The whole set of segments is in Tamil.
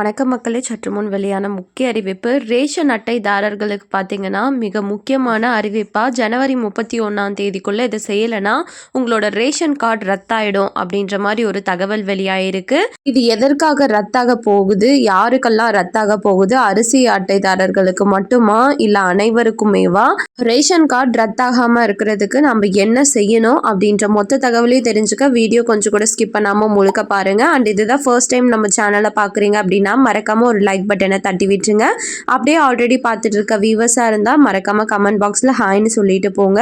வணக்கம் மக்களே சற்று முன் வெளியான முக்கிய அறிவிப்பு. ரேஷன் அட்டைதாரர்களுக்கு பார்த்தீங்கன்னா மிக முக்கியமான அறிவிப்பாக ஜனவரி முப்பத்தி ஒன்றாம் தேதிக்குள்ளே இதை செய்யலைன்னா உங்களோட ரேஷன் கார்டு ரத்தாயிடும் அப்படின்ற மாதிரி ஒரு தகவல் வெளியாயிருக்கு. இது எதற்காக ரத்தாக போகுது? யாருக்கெல்லாம் ரத்தாக போகுது? அரிசி அட்டைதாரர்களுக்கு மட்டுமா? இல்லை அனைவருக்குமேவா? ரேஷன் கார்டு ரத்தாகாமல் இருக்கிறதுக்கு நம்ம என்ன செய்யணும் அப்படின்ற மொத்த தகவலையும் தெரிஞ்சுக்க வீடியோ கொஞ்சம் கூட ஸ்கிப் பண்ணாமல் முழுக்க பாருங்க. அண்ட் இதுதான் ஃபர்ஸ்ட் டைம் நம்ம சேனலை பார்க்குறீங்க அப்படின்னா மறக்காமல் ஒரு லைக் பட்டனை தட்டி விட்டுருங்க. அப்படியே ஆல்ரெடி பார்த்துட்டு இருக்க வியூவர்ஸாக இருந்தால் மறக்காமல் கமெண்ட் பாக்ஸில் ஹாய்னு சொல்லிட்டு போங்க.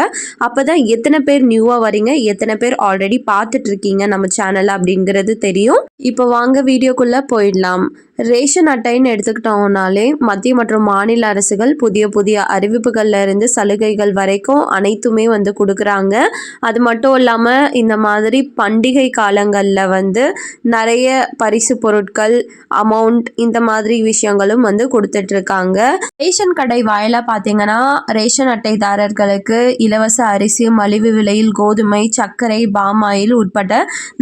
அப்போ தான் எத்தனை பேர் நியூவாக வரீங்க எத்தனை பேர் ஆல்ரெடி பார்த்துட்டு இருக்கீங்க நம்ம சேனல் அப்படிங்கிறது தெரியும். இப்போ வாங்க வீடியோக்குள்ளே போயிடலாம். ரேஷன் அட்டைன்னு எடுத்துக்கிட்டோம்னாலே மத்திய மற்றும் மாநில அரசுகள் புதிய புதிய அறிவிப்புகள்ல இருந்து சலுகைகள் வரைக்கும் அனைத்துமே வந்து கொடுக்குறாங்க. அது மட்டும் இல்லாமல் இந்த மாதிரி பண்டிகை காலங்களில் வந்து நிறைய பரிசு பொருட்கள் அமௌண்ட் இந்த மாதிரி விஷயங்களும் வந்து கொடுத்துட்ருக்காங்க. ரேஷன் கடை வாயிலாக பார்த்தீங்கன்னா ரேஷன் அட்டைதாரர்களுக்கு இலவச அரிசி மலிவு விலையில் கோதுமை சர்க்கரை பாமாயில் உட்பட்ட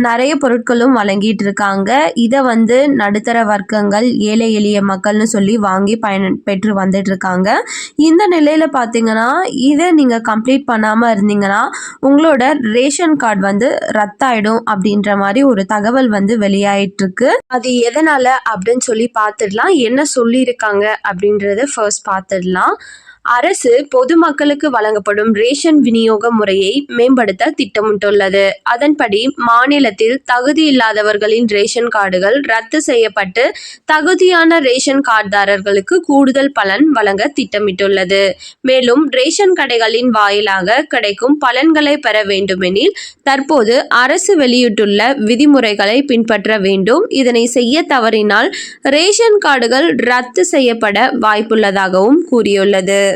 நிறைய பொருட்களும் வழங்கிட்டு இருக்காங்க இதை வந்து நடுத்தர வர்க்கங்கள் ஏழை எளிய மக்கள்னு சொல்லி வாங்கி பயன் பெற்று வந்துட்டு இருக்காங்க இந்த நிலையில் பார்த்தீங்கன்னா இதை நீங்கள் கம்ப்ளீட் பண்ணாமல் இருந்தீங்கன்னா உங்களோட ரேஷன் கார்டு வந்து ரத்தாயிடும் அப்படின்ற மாதிரி ஒரு தகவல் வந்து வெளியாயிட்டு இருக்கு அது எதனால அப்படின்னு சொல்லி பார்த்துடலாம் என்ன சொல்லியிருக்காங்க அப்படின்றத ஃபர்ஸ்ட் பார்த்துடலாம் அரசு பொதுமக்களுக்கு வழங்கப்படும் ரேஷன் விநியோக முறையை மேம்படுத்த திட்டமிட்டுள்ளது. அதன்படி மாநிலத்தில் தகுதி இல்லாதவர்களின் ரேஷன் கார்டுகள் ரத்து செய்யப்பட்டு தகுதியான ரேஷன் கார்டுதாரர்களுக்கு கூடுதல் பலன் வழங்க திட்டமிட்டுள்ளது. மேலும் ரேஷன் கடைகளின் வாயிலாக கிடைக்கும் பலன்களை பெற வேண்டுமெனில் தற்போது அரசு வெளியிட்டுள்ள விதிமுறைகளை பின்பற்ற வேண்டும். இதனை செய்ய தவறினால் ரேஷன் கார்டுகள் ரத்து செய்யப்பட வாய்ப்புள்ளதாகவும் கூறியுள்ளது.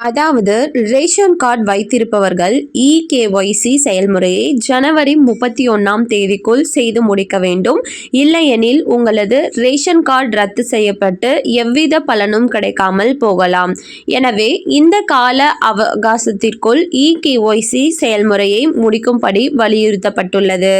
அதாவது ரேஷன் கார்டு வைத்திருப்பவர்கள் இகேஒய்சி செயல்முறையை ஜனவரி முப்பத்தி ஒன்றாம் தேதிக்குள் செய்து முடிக்க வேண்டும். இல்லையெனில் உங்களது ரேஷன் கார்டு ரத்து செய்யப்பட்டு எவ்வித பலனும் கிடைக்காமல் போகலாம். எனவே இந்த கால அவகாசத்திற்குள் இகேஒய்சி செயல்முறையை முடிக்கும்படி வலியுறுத்தப்பட்டுள்ளது.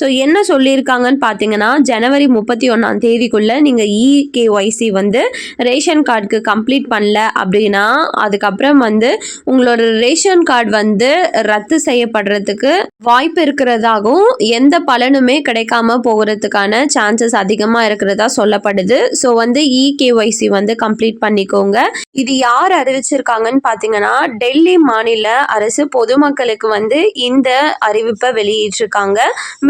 ஸோ என்ன சொல்லியிருக்காங்கன்னு பார்த்தீங்கன்னா ஜனவரி முப்பத்தி ஒன்றாம் தேதிக்குள்ளே நீங்கள் இகேஒய்சி வந்து ரேஷன் கார்டுக்கு கம்ப்ளீட் பண்ணல அப்படின்னா அதுக்கப்புறம் அப்புறம் வந்து உங்களோட ரேஷன் கார்டு வந்து ரத்து செய்யப்படுறதுக்கு வாய்ப்பு இருக்கிறதாகவும் எந்த பலனுமே கிடைக்காம போகிறதுக்கான சான்சஸ் அதிகமாக இருக்கிறதா சொல்லப்படுது. ஸோ வந்து இகேஒய்சி வந்து கம்ப்ளீட் பண்ணிக்கோங்க. இது யார் அறிவிச்சிருக்காங்கன்னு பார்த்தீங்கன்னா டெல்லி மாநில அரசு பொதுமக்களுக்கு வந்து இந்த அறிவிப்பை வெளியிட்டிருக்காங்க.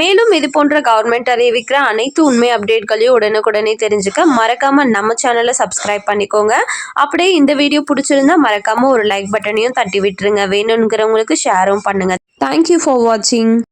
மேலும் இது போன்ற கவர்மெண்ட் அறிவிக்கிற அனைத்து உண்மை அப்டேட்களையும் உடனுக்குடனே தெரிஞ்சுக்க மறக்காம நம்ம சேனலை சப்ஸ்கிரைப் பண்ணிக்கோங்க. அப்படியே இந்த வீடியோ பிடிச்சிருந்தா மறக்காம ஒரு லைக் பட்டனையும் தட்டி விட்டுருங்க. வேணுங்கிறவங்களுக்கு ஷேரும் பண்ணுங்க. தேங்க்யூ ஃபார் வாட்சிங்